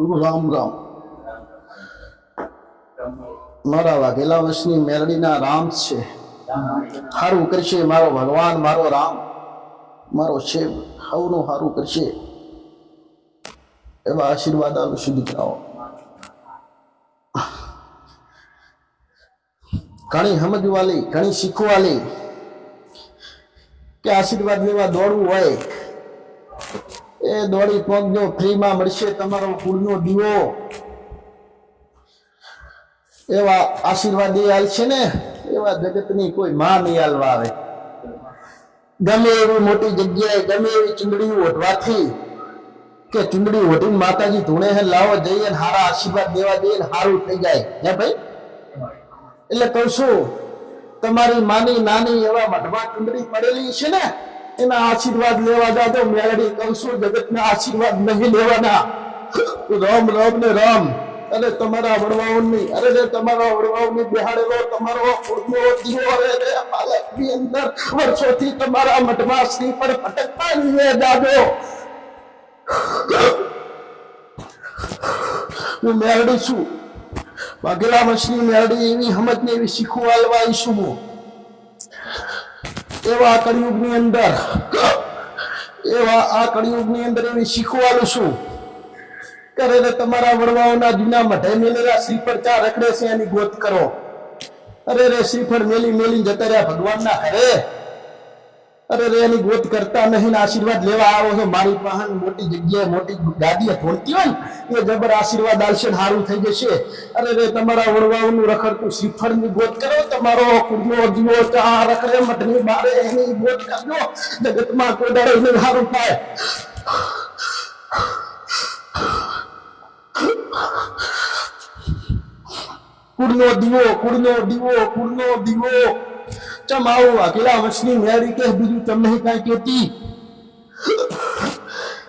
રામ રામ મારા વાઘેલા વંશની મેરડીના રામ છે. સારું કરશે મારો ભગવાન, મારો રામ. મારો છે સૌનું સારું કરશે. એવા આશીર્વાદ આલું છું દીકરાઓ. ઘણી સમજવાલી, ઘણી શીખવાલી કે આશીર્વાદ લેવા દોડવું હોય. એ દોડી પહોંચજો ફ્રીમાં મળશે તમારો કુળનો દીવો. એવા આશીર્વાદ એ હાલશે ને, એવા જગતની કોઈ માં નહીં હાલવા આવે. ગમે એવી મોટી જગ્યાએ, ગમે એવી ચૂંટણી ઓઢવાથી કે ચૂંટણી ઓઢીને માતાજી ધૂણે હે, લાવો જઈએ ને હારા આશીર્વાદ દેવા જઈએ ને સારું થઈ જાય. હે ભાઈ? એટલે કહું છું, તમારી માની નાની એવા મઢમાં ચૂંટણી પડેલી છે ને એના આશીર્વાદ લેવા તો મેળવી છું જગતના આશીર્વાદ નહીં લેવાના. રમ રમ ને રમ. અરે તમારા વડવાઓની, અરે રે તમારા વડવાઓની બિહાડેલો તમારો કુળનો દીવો રે રે પાલકની અંદર વર્ષોથી તમારા મઠમાં શ્રી પર ભટકતા નહીં દાદો હું મેળડી છું. વાઘેલા મછલી મેળડી એવી સમજને એવી શીખવા આલવા હું. એવા કળિયુગની અંદર, એવા આ કળિયુગની અંદર એવી શીખવાનું શું કરે રે તમારા વડવાઓના જૂના મઢે મેલેલા શ્રીફળ ચા રખડે છે એની ગોત કરો. અરે રે, શ્રીફળ મેલી મેલી જતા રહ્યા ભગવાનના ઘરે. અરે એની ગોત કરતા નહીં આશીર્વાદ લેવા આવો છો. મારી પાસે મોટી જગ્યાએ મોટી ગાદીએ થોડતી હોય ને, એ જબર આશીર્વાદ આવશે સારું થઈ જશે. અરે રે, તમારા વડવાઓનું રખડતું શ્રીફળની ગોત કરો. તમારો કુળનો જીવો ચા રખડે મઠની મારે એની ગોત કરજો. જગતમાં કોઈ દાડો એને સારું થાય. કુળનો દીવો કુળનો દીવો કુળનો દીવો. ચમ અકેલા વર્ષની મેરી કે બીજું તમને કઈ કેતી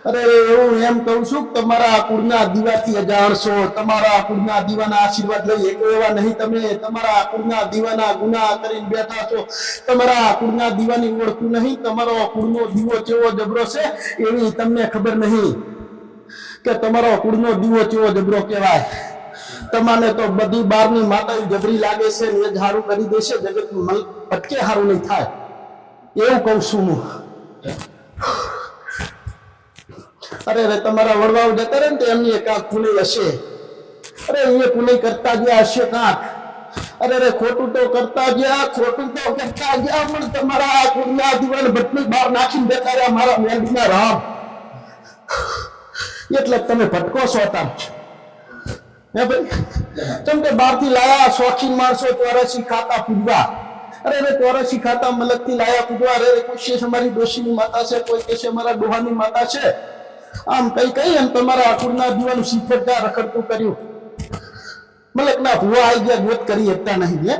અરે હું એમ કહું છું તમારા કુળના દીવાથી અજાણશો તમારા કુળના દીવાના આશીર્વાદ લઈ એક એવા નહીં તમે. તમારા કુળના દીવાના ગુના કરીને બેઠા છો. તમારા કુળના દીવાની ઓળખું નહીં. તમારો કુળનો દીવો કેવો જબરો છે એવી તમને ખબર નહીં. કે તમારો કુળનો દીવો કેવો જબરો કહેવાય? તમારે તો બધી બારની માતા જબરી લાગે છે ને એ જ કરી દેશે જગત પટકે હારું નહીં થાય. એવું કહું છું હું. અરે રે તમારા વડવાઓ જતા રહે ને એમની આંખ ખુલી હશે. અરે એ ખુલી કરતા ગયા હશે કાંક. અરે રે ખોટું તો કરતા ગયા, ખોટું તો કરતા ગયા, પણ તમારા આ કુળના દીવાન ભટની બહાર નાખીને બેઠા રહ્યા મારા મેલડીના રામ. એટલે તમે ભટકો છો તાર હે બહારથી લાયા શોખીન માણસો ચોરાસી ખાતા પૂજવા. અરે અરે ચોરાસી ખાતા મલકથી લાયા પૂજવા. અરે કોઈ છે અમારી ડોશીની માતા છે? કોઈ કે છે અમારા ડોહાની માતા છે? આમ કઈ કઈ એમ તમારા આકુરના દીવાનું શીખવતા રખડતું કર્યું. મલકના ભુવા આવી ગયા, ગોત કરી શકતા નહીં, હે?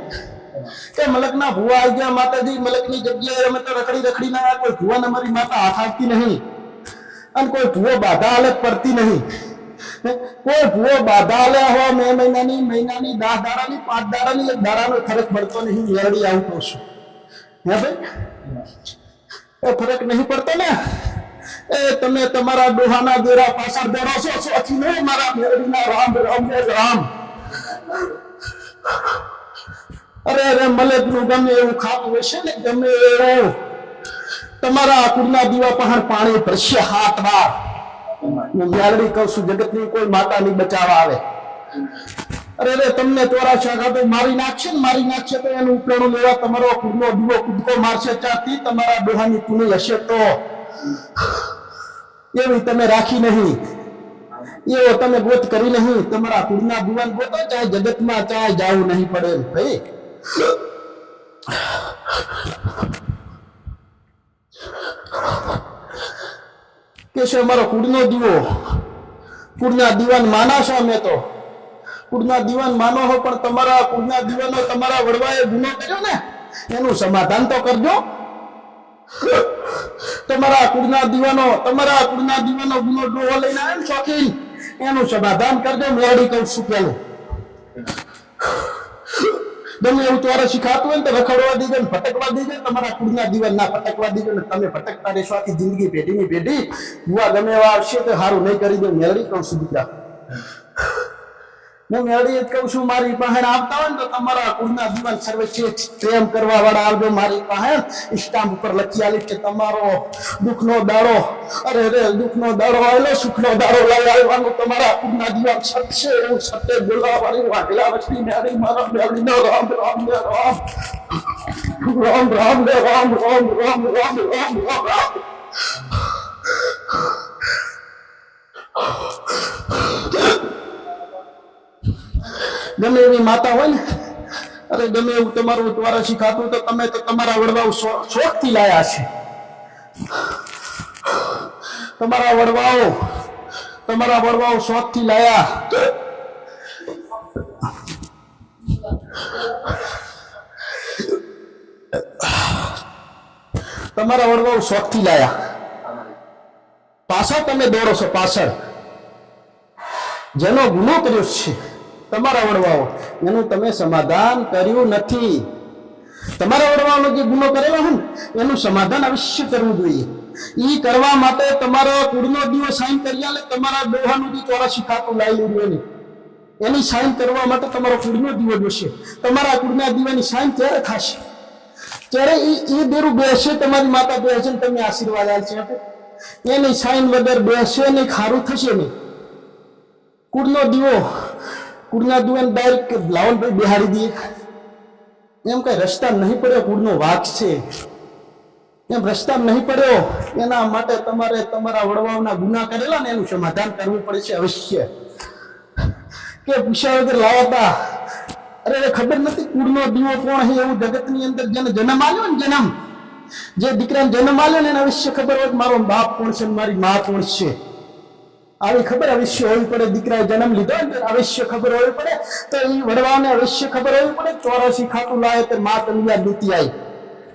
કે મલકના ભુવા આવી ગયા, માતાજી, મલકની જગ્યાએ અમે તો રખડી રખડી ના કોઈ ભુવાને અમારી માતા હાથ આવતી નહીં. અને કોઈ ભુવો બાધા હાલત પડતી નહીં. કોઈ ભૂવો બાધા લે હો, મે મહિનાની મહિનાની, દસ દાડાની પાંચ દાડાની એક દાડાનો ફરક પડતો નહીં મેળવી આવું કહું છું. હે ભાઈ? એ ફરક નહીં પડતો ને? એ તમે તમારા ડોહાના દેરા પાછળ દોડો છો સોથી નહીં, મારા મેળવીના રામ રામ જય રામ. અરે અરે, મલકનું ગમે એવું ખાતું હશે ને, ગમે એવું. તમારા કુળના દીવા પહાડ પાણી ભરશે હાથ વાર હું મ્યાલડી કહું છું, જગતની કોઈ માતા નહીં બચાવવા આવે. અરે રે તમને ચોરાશા શાખા તો મારી નાખશે ને, મારી નાખશે તો એનું ઉપરણું લેવા તમારો કુદનો દીવો કૂદકો મારશે ચાથી તમારા ડોહાની કુની હશે તો. એવી તમે રાખી નહીં. એવો તમે ગોત કરી નહીં. તમારા કુળના ભુવન ગોતો, ચાહે જગતમાં, ચાહે જાવું નહીં પડે ભાઈ. કે છે, અમારો કુળનો દીવો. કુળના દીવાન માના છો અમે તો. કુળના દીવાન માનો હો પણ તમારા કુળના દીવાનો તમારા વડવાએ ગુનો કર્યો ને, એનું સમાધાન તો કરજો. તમારા કુળના દીવાનો, તમારા કુળના દીવાનો ગુનો ડોહો લઈને આવે શોખીન એનું સમાધાન કરજો મેળી કહું છું પેલું. ગમે એવું તમારે શીખાતું હોય ને તો રખડવા દીધે ને ભટકવા દીધે તમારા કુળના દિવસ ના ભટકવા દીધે ને તમે ભટકતા રહેશો, આખી જિંદગી પેઢીની પેઢી યુવા ગમે એવા આવશે તો સારું નહીં કરી દે, મેળવી કહું સુધી હું મેળી જ કહું છું, મારી પાસે આવતા હોય ને તો તમારા કુળના દીવાન સર્વે પ્રેમ કરવા વાળા આવજો મારી પાસે સ્ટામ્પ ઉપર લખી આલી કે તમારો દુઃખનો દાડો, અરે રે, દુઃખનો દાડો આવેલો, સુખનો દાડો લઈ આવવાનો તમારા કુળના દીવાન સત્ય એવું સત્ય બોલાવવાની વાઘેલા વસ્તી મેળી, મારા મેળીનો રામ રામ, ને રામ. રામ રામ, ને રામ રામ રામ રામ રામ રામ રામ. ગમે એવી માતા હોય ને, અરે ગમે એવું તમારું દ્વારા શીખાતું તો તમે તો તમારા વડવાઓ શોખથી લાયા છે તમારા વડવાઓ તમારા વડવાઓ શોખથી લાયા. તમારા વડવાઓ શોખથી લાયા. પાછળ તમે દોડો છો, પાછળ. જેનો ગુનો કર્યો છે તમારા વડવાઓ. એનું તમે સમાધાન કર્યું નથી. તમારા વડવાનો જે ગુનો કરેલો હોય ને, એનું સમાધાન અવશ્ય કરવું જોઈએ. ઈ કરવા માટે તમારા કુળનો દીવો સાઈન કરી આલે, તમારા ડોહાનું જે ચોરાસી ખાતું લાવી લીધું એની. એની સાઈન કરવા માટે તમારો કુળનો દીવો જોશે. તમારા કુળના દીવાની સાઈન ત્યારે થશે? ત્યારે એ એ બેરું બેસે તમારી માતા બેસે ને તમે આશીર્વાદ આપે. એની સાઈન વગર બેસે ને ખારું થશે નહીં. કુળનો દીવો કુળના દીવાને કે લાવણભાઈ બિહારી દઈએ એમ કઈ રસ્તા નહીં પડ્યો કુળનો વાઘ છે? એમ રસ્તા નહીં પડ્યો? એના માટે તમારે તમારા વડવાઓના ગુના કરેલા ને એનું સમાધાન કરવું પડશે અવશ્ય. કે પૂછ્યા વગર લાવતા? અરે ખબર નથી કુળનો દીવો કોણ છે? એવું જગતની અંદર જેને જન્મ આવ્યો ને જન્મ. જે દીકરાને જન્મ આવ્યો ને એને અવશ્ય ખબર હોય મારો બાપ કોણ છે મારી મા કોણ છે? આવી ખબર અવશ્ય હોવી પડે, દીકરાએ જન્મ લીધો અવશ્ય ખબર હોવી પડે. તો એ વડવાને અવશ્ય ખબર હોવી પડે, ચોરસી ખાતું લાવે તો મા તમિયા દૂતી આવી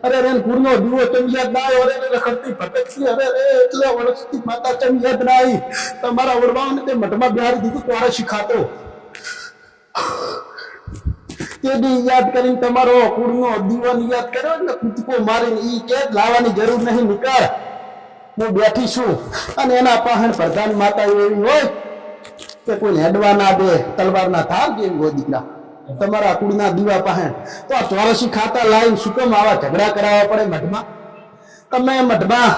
અરે રે, ગુરનો દીવો તમિયાદ ના આવ્યો અરે રે ભટકતી અરે રે, એટલે વર્ષથી માતા તમિયાદ ના આવી. તમારા વડવાઓને તે મઠમાં બિહારી દીધું ચોરસી ખાતો. તે બી યાદ કરીને તમારો કુળનો દીવાનો યાદ કર્યો એટલે કૂદકો મારીને ઈ કે, લાવવાની જરૂર નહીં, નીકળ. હું બેઠી છું. અને એના પાહણ પ્રધાન માતા એવી હોય કે કોઈ હેડવા ના દે તલવાર ના થાર કે હોય દીકરા તમારા કુળના દીવા પાહણ તો આ ચોરસી ખાતા લાઈન શું આવા ઝઘડા કરાવવા પડે મઢમાં? તમે મઢમાં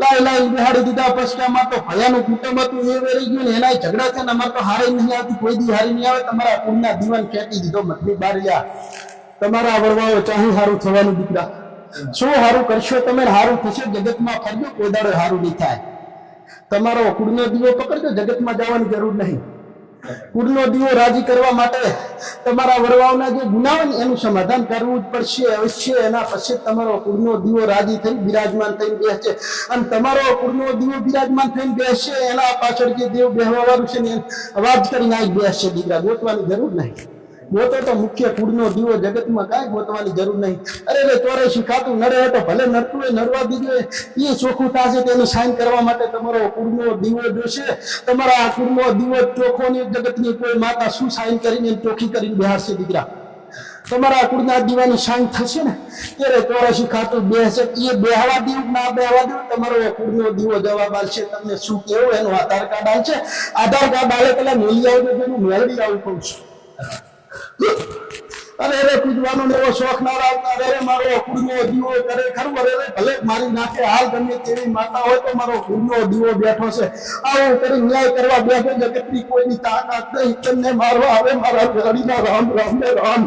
લાઈ લાઈ બિહાડી દીધા પસકામાં તો ભયાનું કુટુંબ હતું, એ વેરી ગયું ને એના ઝઘડા ને અમારે તો હારી નહીં આવતી, કોઈ દી હારી નહીં આવે, તમારા કુળના દીવાન ખેંચી દીધો મઠની બારિયા તમારા વડવાઓ ચાહી સારું થવાનું દીકરા. શું હારું કરશો તમે? હારું થશે, જગતમાં ફરજો, કોઈ દાડો હારું નહીં થાય. તમારો કુળનો દીવો પકડજો, જગતમાં જવાની જરૂર નહીં. કુળનો દીવો રાજી કરવા માટે તમારા વરવાઓના જે ગુના હોય ને એનું સમાધાન કરવું જ પડશે, અવશ્ય. એના પછી તમારો કુળનો દીવો રાજી થઈ બિરાજમાન થઈને બેસશે અને તમારો કુળનો દીવો બિરાજમાન થઈને બેસશે એના પાછળ જે દેવ બેહવા વાળું છે ને અવાજ કરીને આવી બેસશે દીકરા. ગોતવાની જરૂર નહીં. ગોતો તો મુખ્ય કુળનો દીવો જગતમાં કાંઈ ગોતવાની જરૂર નહીં. અરે રે ચોરેશી ખાતું નડે તો ભલે નડતું હોય, નડવા દીધું એ ચોખ્ખું થશે તેનું સાઈન કરવા માટે તમારો કુળનો દીવો જોશે. તમારા આ કુળનો દીવો ચોખ્ખોની જગતની કોઈ માતા શું સાઈન કરીને ચોખ્ખી કરીને બિહારશે દીકરા? તમારા કુળના દીવાની સાઈન થશે ને? ત્યારે ચોરાશી ખાતું બેસે? એ બેહવા દેવું ના બેહવા દેવું તમારો કુળનો દીવો જવાબ આવશે તમને શું કેવું એનું આધાર કાર્ડ આવશે આધાર કાર્ડ આલે પેલા મેળવી આવજો મેળવી આવું કહું છું. અરે રે કૂદવાનો ને એવો શોખ ના રાખતા. અરે મારો કુડનો દીવો કરે. ખરું અરે રે ભલે મારી નાખે, હાલ ગમે તેવી માતા હોય તો મારો કુડનો દીવો બેઠો છે. આવું કરી ન્યાય કરવા બેઠો જગતની કોઈની તાકાત નહીં. તમને મારવા આવે, મારા ઘડીના રામ રામ ને રામ.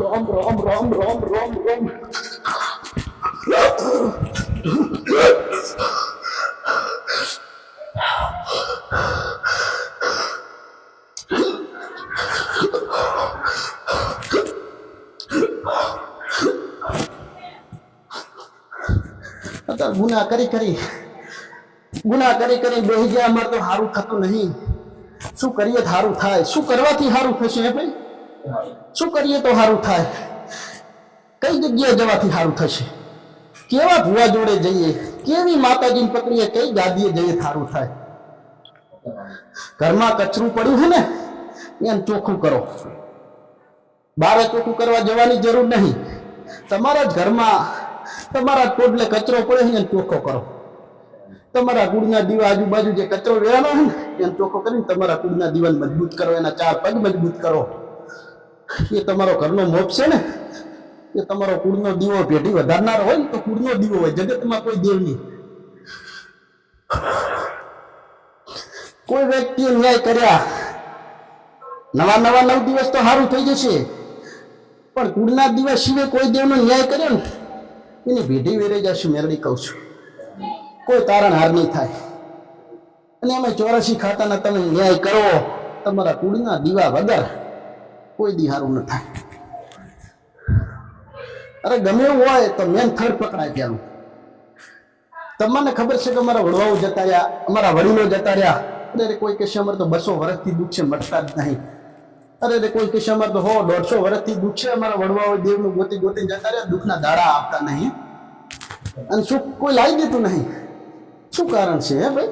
રામ રામ રામ રામ રામ રામ અત્યારે ગુના કરી કરી. ગુના કરી કરી બેહી ગયા, અમારે તો સારું થતું નહીં. શું કરીએ સારું થાય? શું કરવાથી સારું થશે હે ભાઈ? શું કરીએ તો સારું થાય? કઈ જગ્યાએ જવાથી સારું થશે? કેવા ભુવા જોડે જઈએ? કેવી માતાજીની પત્નીએ કઈ ગાદીએ જઈએ સારું થાય? ઘરમાં કચરું પડ્યું છે ને, એમ ચોખ્ખું કરો. બારે ચોખ્ખું કરવા જવાની જરૂર નહીં. તમારા ઘરમાં તમારા ટોટલે કચરો પડે છે એને ચોખ્ખો કરો. તમારા કુળના દીવા આજુબાજુ જે કચરો રહેવાનો હોય ને, એને ચોખ્ખો કરીને તમારા કુળના દીવાને મજબૂત કરો, એના ચાર પગ મજબૂત કરો. એ તમારો ઘરનો મોપ છે ને, એ તમારો કુળનો દીવો ભેટી વધારનારો હોય ને, તો કુળનો દીવો હોય, જગતમાં કોઈ દેવ નહીં. કોઈ વ્યક્તિએ ન્યાય કર્યા, નવા નવા નવ દિવસ તો સારું થઈ જશે. પણ કુળના દિવસ સિવાય કોઈ દેવનો ન્યાય કર્યો ને એની ભેઢી વેરાઈ જશે મેરડી કહું છું. કોઈ તારણ હાર નહીં થાય. અને અમે ચોરાસી ખાતાના તમે ન્યાય કરો, તમારા કુળના દીવા વગર કોઈ દિહારું ન થાય. અરે ગમે એવું હોય તો મેન થર્ડ પકડાય ત્યાંનું. તમને ખબર છે કે અમારા વડવાઓ જતા રહ્યા, અમારા વડીલો જતા રહ્યા. અરે કોઈ કહેશે, અમારે તો બસો વર્ષથી દુઃખ છે મટતા જ નહીં. અરે રે કોઈ અમારે તો હો, દોઢસો વર્ષથી દુઃખ છે અમારા વડવાઓ દેવનું ગોતી ગોતી જતા રહ્યા, દુઃખના દાડા આપતા નહીં. અને શું કોઈ લાવી દેતું નહીં? શું કારણ છે, હે ભાઈ?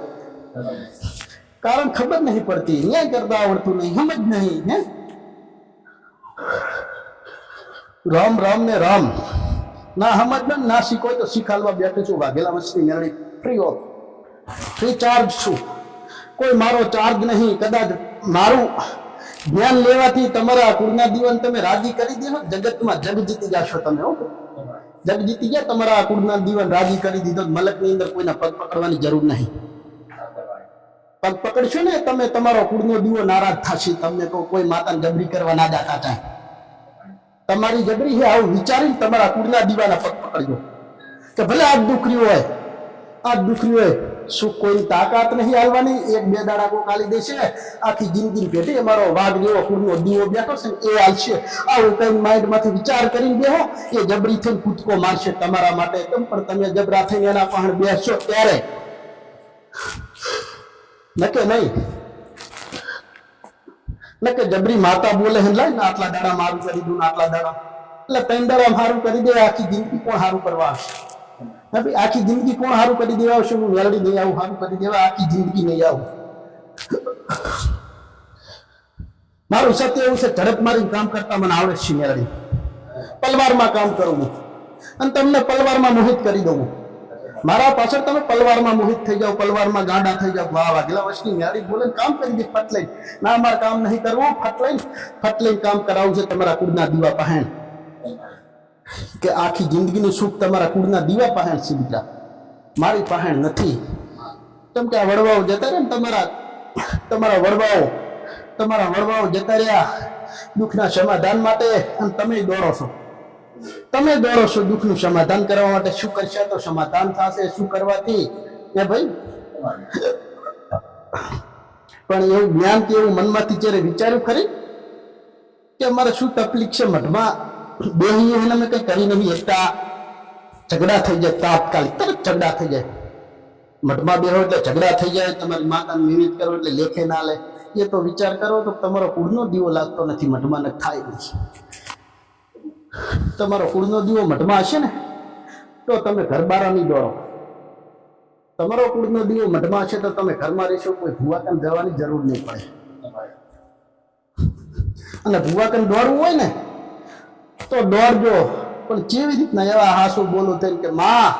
કારણ ખબર નહીં પડતી, ન્યાય કરતા આવડતું નહીં, સમજ નહીં, હે? રામ રામ ને રામ. ના સમજ ને ના શીખો તો શીખાડવા બેઠું છું, વાઘેલા વંશની મેળવી ફ્રી ઓફ ફ્રી ચાર્જ છું. કોઈ મારો ચાર્જ નહીં, કદાચ મારું જ્ઞાન લેવાથી તમારા કુળના દીવન તમે રાજી કરી દીધો જગતમાં જગ જીતી જશો તમે, હો. જગ જીતી ગયા, તમારા કુળના દીવન રાજી કરી દીધો મલકની અંદર કોઈના પગ પકડવાની જરૂર નહીં. પગ પકડશો ને, તમે તમારો કુળનો દીવો નારાજ થશે, તમને તો કોઈ માતાને જબરી કરવા ના જાતા ચાહે તમારી જબરી છે, આવું વિચારીને તમારા કુળના દીવાના પગ પકડજો. કે ભલે આ દુખરી હોય આ દુખરી હોય શું કોઈ તાકાત નહીં હાલવાની? એક બે દાડા કોઈ કાલી દેશે. આખી જિંદગી પેટી અમારો વાઘ જેવો કુળનો દીવો બેઠો છે એ હાલશે. આવું કઈ માઇન્ડમાંથી વિચાર કરીને બેહો. એ જબરી થઈને કૂદકો મારશે તમારા માટે. કેમ પણ તમે જબરા થઈને એના પહાણ બેસશો ત્યારે? નકે નહીં? નકે જબરી માતા બોલે હે લાય ને આટલા દાડા મારું કરી દઉં આટલા દાડા. એટલે ત્રણ દાડા મારું કરી દે, આખી જિંદગી કોણ સારું કરવા આવશે? આખી જિંદગી કોણ સારું કરી દેવા આવશે? હું વેલડી નહીં આવું સારું કરી દેવા, આખી જિંદગી નહીં આવું. મારું સત્ય એવું છે, ઝડપ મારી કામ કરતા મને આવડે છે મેળડી પલવારમાં કામ કરું હું. અને તમને પલવારમાં મોહિત કરી દઉં મારા પાછળ તમે પલવારમાં મોહિત થઈ જાઓ, પલવારમાં ગાંડા થઈ જાઓ. વાહ વાગલા વર્ષની મેળી બોલે કામ કરી દે ફટ ના, મારે કામ નહીં કરવું ફટ લઈને કામ કરાવવું છે તમારા કુળના દીવા પહેણ કે આખી જિંદગીનું સુખ તમારા કુળના દીવા પહેણ છે મારી પહેણ નથી. કેમ કે આ વડવાઓ જતા રહ્યા ને તમારા તમારા વડવાઓ તમારા વડવાઓ જતા રહ્યા દુઃખના સમાધાન માટે અને તમે દોડો છો. તમે દોડો છો દુઃખનું સમાધાન કરવા માટે. શું કરશે તો સમાધાન થશે, શું કરવાથી? એ ભાઈ, પણ એવું જ્ઞાન કે એવું મનમાંથી જ્યારે વિચાર્યું ખરી કે અમારે શું તકલીફ છે મઠમાં બેહીએ એને અમે કઈ કરી નહીં. એકતા ઝઘડા થઈ જાય તાત્કાલિક. તરત ઝઘડા થઈ જાય. મઠમાં બેહો એટલે ઝઘડા થઈ જાય. તમારી માતાને વિવિધ કરો એટલે લેખે ના લે. એ તો વિચાર કરો તો તમારો કુળનો દીવો લાગતો નથી મઠમાં ને થાય નહીં. તમારો કુળનો દીવો મઠમાં હશે ને, તો તમે ઘર બહાર નહીં દોડો. તમારો કુળનો દીવો મઠમાં હશે તો તમે ઘરમાં રહેશો, કોઈ ભૂવાકન જવાની જરૂર નહીં પડે. અને ભૂવાકન દોડવું હોય ને તો દોડજો પણ કેવી રીતના એવા હાસુ બોલું થઈને કે, માં,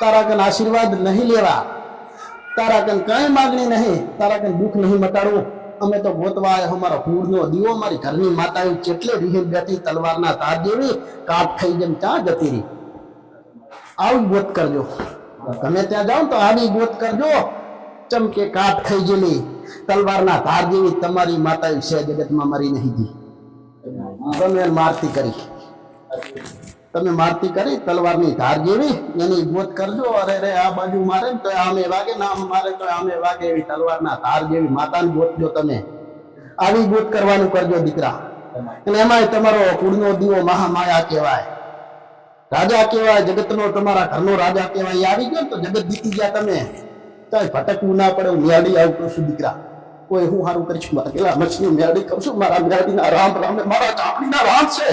તારા કન આશીર્વાદ નહીં લેવા. તારા કન કઈ માગણી નહીં. તારા કન દુઃખ નહીં મટાડવું. અમે તો ગોતવા અમારો કુળનો દીવો. મારી ઘરની માતા કેટલે રીહી બેઠી તલવારના તાર જેવી કાપ થઈ જેમ ત્યાં જતી રહી. આવી ગોત કરજો. તમે ત્યાં જાઓ તો આવી ગોત કરજો. ચમકે કાટ થઈ જેલી તલવારના ધાર જેવી તમારી માતા છે જગતમાં મારી નહીં જી તમે મારતી કરી. તમે મારતી કરી, તલવારની ધાર જેવી, એની ગોત કરજો, અરે રે, આ બાજુ મારે તો આમે વાગે, ના મારે તો આમે વાગે એવી તલવારના ધાર જેવી, માતાને ગોતજો તમે. આવી ગોત કરવાનું કરજો દીકરા. અને એમાંય તમારો કુળનો દીવો મહામાયા કહેવાય. રાજા કહેવાય, જગતનો તમારા ઘરનો રાજા કહેવાય આવી ગયો તો જગત જીતી ગયા તમે. તો ભટકવું ના પડે, હું નિહાળી આવું છું, દીકરા. કોઈ હું સારું કરીશ મારા પેલા મછલી મેળી કરું છું. મારા મેળીના રામ રામ ને મારા ચાપડીના રામ છે.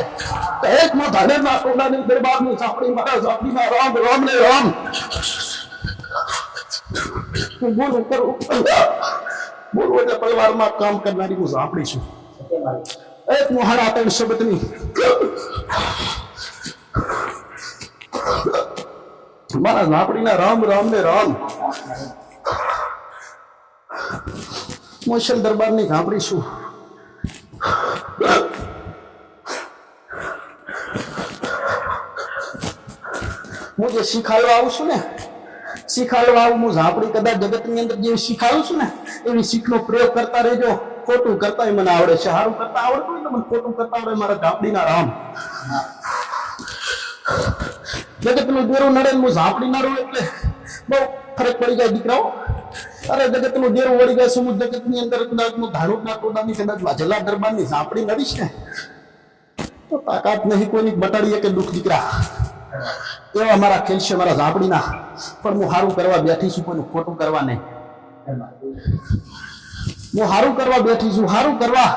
એક માં ધાડે ના કોડાની દરબારની ચાપડી મારા ચાપડીના રામ રામ ને રામ. હું બોલું કરું બોલું એટલે પરિવારમાં કામ કરનારી હું સાંભળી છું. એક મોહાડા ત્રણ શબ્દની. મારા ઝાપડીના રામ રામ ને રામ. મોશલ દરબારની છું. હું જે શીખાડવા આવું છું ને શીખાડવા આવું, હું ઝાંપડી કદાચ જગતની અંદર જે શીખાડું છું ને, એવી શીખનો પ્રયોગ કરતા રહેજો. ખોટું કરતા મને આવડે છે, સારું કરતા આવડતું હોય તો મને ખોટું કરતા આવડે, મારા ઝાંપડીના રામ. જગતનું દોરું નડે ને હું ઝાપડી ના રહું એટલે બહુ ફરક પડી જાય દીકરાઓ. અરે જગતનું દેરું વળી જાય સમુદ્ર જગતની અંદર કદાચ હું ધારું ના ટોડાની કદાચ વાજલા દરબારની સાંપડી નડીશ ને તો તાકાત નહીં કોઈની બટાડીએ કે દુઃખ દીકરા. એવા મારા ખેલ છે, મારા ઝાંપડીના. પણ હું સારું કરવા બેઠી છું, કોઈનું ખોટું કરવા નહીં. હું સારું કરવા બેઠી છું સારું કરવા.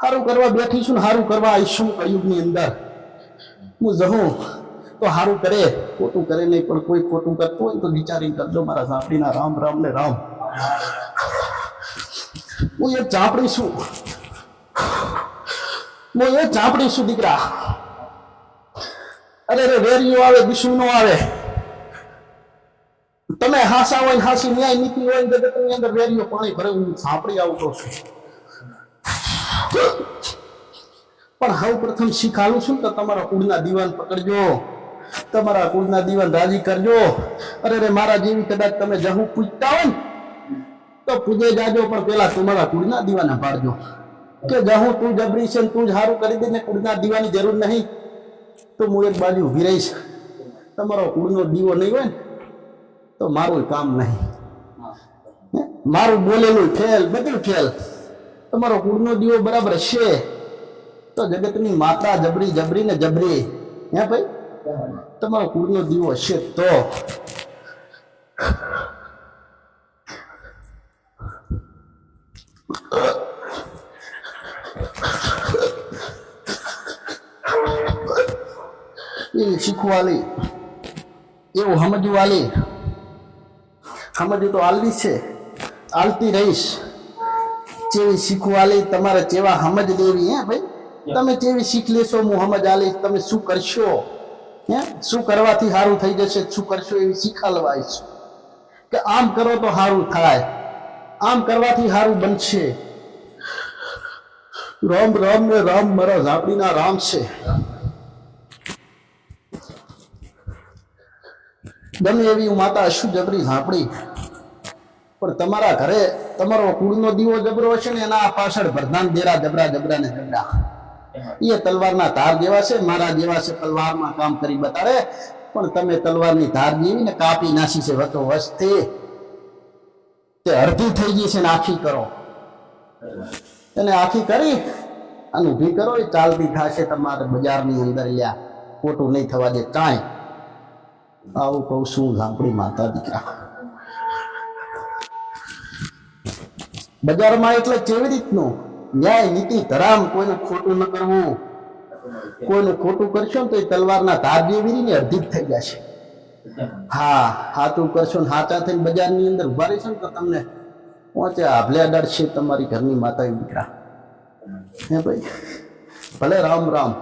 સારું કરવા બેઠી છું ને સારું કરવા આવીશું કયુગની અંદર? હું જહું તો સારું કરે. ખોટું કરે નહીં, પણ કોઈ ખોટું કરતું હોય તો વિચારી કરજો મારા ઝાંપડીના રામ રામ ને રામ. હું એ ઝાંપડી છું. હું એ ઝાંપડી છું, દીકરા. અરે રે વેરીઓ આવે દુશ્મનો આવે. તમે હાસા હોય હાસી, ન્યાય નીતિ હોય જગતની અંદર વેરીઓ પાણી ભરે, હું સાંપડી આવતો છું. પણ હવે પ્રથમ શીખાલું છું કે તમારા કુળના દીવાન પકડજો. તમારા કુળના દીવાન રાજી કરજો. અરે રે મારા જેવી કદાચ તમે જહુ પૂજતા હોય તો પૂજે જાજો, પણ પેલા તમારા કુળના દીવાને પાડજો. કે જહુ તું જબરી છે તું જ સારું કરી દે કુળના દીવાની જરૂર નહીં, તો હું એક બાજુ ઊભી રહીશ. તમારો કુળનો દીવો નહીં હોય ને, તો મારું કામ નહીં? મારું બોલેલું ફેલ બધું ફેલ તમારો કુળનો દીવો બરાબર છે. તો જગતની માતા જબરી જબરી ને જબરી. હે ભાઈ? તમારો કુળનો દીવો છે તો. એ શીખવાલી. એવું સમજવાલી સમજવું તો આલવી છે. આલતી રહીશ. જેવી શીખવાલી તમારે જેવા સમજ દેવી હે ભાઈ. તમે જેવી શીખ લેશો હું સમજ આલીશ તમે શું કરશો? હે? શું કરવાથી સારું થઈ જશે? શું કરશો એવી છે. કે આમ કરો તો સારું થાય. આમ કરવાથી સારું બનશે. રામ રામ ને રામ, મારા ઝાપડીના રામ છે. ગમે એવી માતા અશુ જબરી ઝાંપડી. પણ તમારા ઘરે તમારો કુળનો દીવો જબરો હશે ને એના પાછળ પ્રધાન દેરા જબરા જબરા ને જબરા. એ તલવારના ધાર જેવા છે, મારા જેવા છે, તલવારમાં કામ કરી બતાવે. પણ તમે તલવારની ધાર જેવી ને કાપી નાસી છે, વતો વસ્તી. તે અડધી થઈ ગઈ છે ને આખી કરો. એને આખી કરી, અને ઊભી કરો, એ ચાલતી થશે તમારે બજારની અંદર, લ્યા. ખોટું નહીં થવા દે, કાંઈ. આવું કહું છું, ઝાંપડી માતા દીકરા. બજારમાં એટલે કેવી રીતનું? ન્યાય નીતિ ધરામ, કોઈને ખોટું ન કરવું. કોઈને ખોટું કરશો ને તો એ તલવારના ધાર જેવી ને અડધી જ થઈ જશે. હા, હાથું કરશો ને હાચા થઈને બજારની અંદર ઊભા રહીશો ને તો તમને પહોંચે આભલે અડાડશે તમારી ઘરની માતા દીકરા. હે ભાઈ? ભલે રામ રામ.